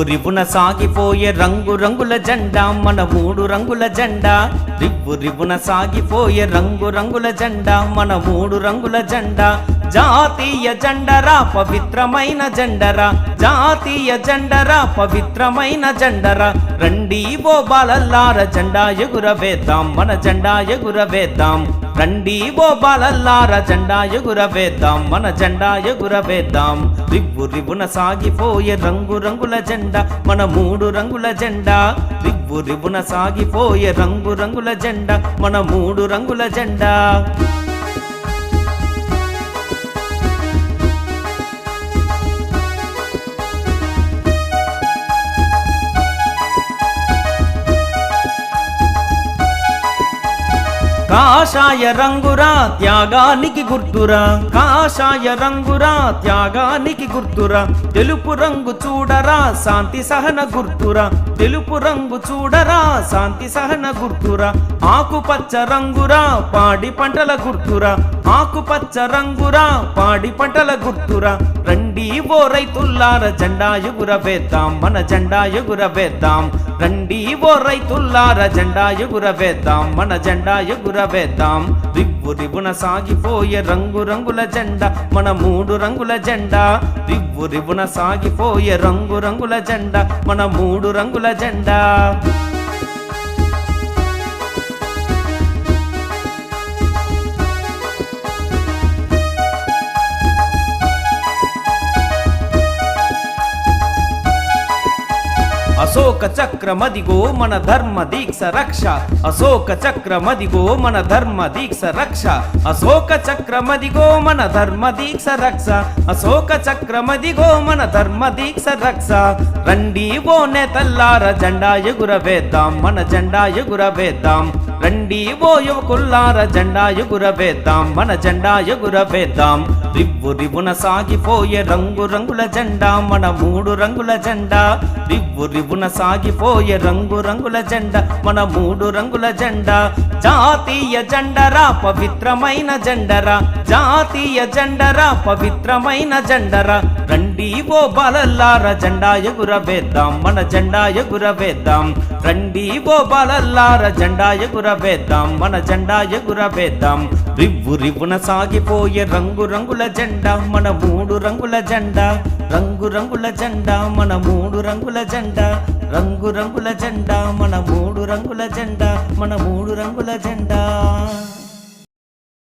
రివ్వు రివ్వున సాగిపోయే రంగు రంగుల జెండా మన మూడు రంగుల జెండా. రివ్వు రివ్వున సాగిపోయే రంగు రంగుల జెండా మన మూడు రంగుల జెండా. జాతీయ జెండరా పవిత్రమైన జెండరా జాతీయ జెండరా పవిత్రమైన జెండరా రండి ఓ బాలల్లార జెండా ఎగురవేద్దాం మన జెండా ఎగురవేద్దాం. రండి ఓ బాలల్లార జెండా ఎగురవేద్దాం మన జెండా ఎగురవేద్దాం రివ్వు రివ్వున సాగిపోయే రంగు రంగుల జెండా మన మూడు రంగుల జెండా. రివ్వు రివ్వున సాగిపోయే రంగు రంగుల జెండా మన మూడు రంగుల జెండా. కాషాయ రంగురా త్యాగానికి గుర్తురా. కాషాయ రంగురా త్యాగానికి గుర్తురా. తెలుపు రంగు చూడరా శాంతి సహన గుర్తురా. తెలుపు రంగు చూడరా శాంతి సహన గుర్తురా. ఆకుపచ్చ రంగురా పాడి పంటల గుర్తురా. ఆకుపచ్చ రంగురా పాడి పంటల గుర్తురా. రండి ఓ రైతుల్లార జెండా ఎగురవేద్దాం మన జెండా ఎగురవేద్దాం రండి ఓ రైతుల్లార జెండా ఎగురవేద్దాం మన జెండా ఎగురవేద్దాం రివ్వు రివ్వున సాగిపోయే రంగు రంగుల జెండా మన మూడు రంగుల జెండా రివ్వు రివ్వున సాగిపోయే రంగు రంగుల జెండా మన మూడు రంగుల జెండా అశోక చక్రమదిగో మన ధర్మ దీక్ష రక్ష. అశోక చక్రమదిగో మన ధర్మ దీక్ష రక్ష. అశోక చక్రమదిగో మన ధర్మ దీక్ష రక్ష. అశోక చక్రమదిగో మన ధర్మ దీక్ష రక్ష. రండి ఓ నేతల్లార జెండా ఎగురవేద్దాం. మన జెండా ఎగురవేద్దాం. రండి ఓ యువకుల్లార జెండా ఎగురవేద్దాం మన జెండా ఎగురవేద్దాం రివ్వు రివున సాగిపోయే రంగు రంగుల జెండా మన మూడు రంగుల జెండా. రివ్వు రివున సాగిపోయే రంగు రంగుల జెండా మన మూడు రంగుల జెండా. జాతీయ జెండరా పవిత్రమైన జెండరా జాతీయ జెండరా పవిత్రమైన జెండరా రండి ఓ బాలల్లార జెండా ఎగురవేద్దాం మన జెండా ఎగురవేద్దాం రండి ఓ బాలల్లార జెండా ఎగురవేద్దాం మన జెండా ఎగురవేద్దాం రివ్వు రివ్వున సాగిపోయే రంగు రంగుల జెండా మన మూడు రంగుల జెండా. రంగు రంగుల జెండా మన మూడు రంగుల జెండా. రంగు రంగుల జెండా మన మూడు రంగుల జెండా మన మూడు రంగుల జెండా.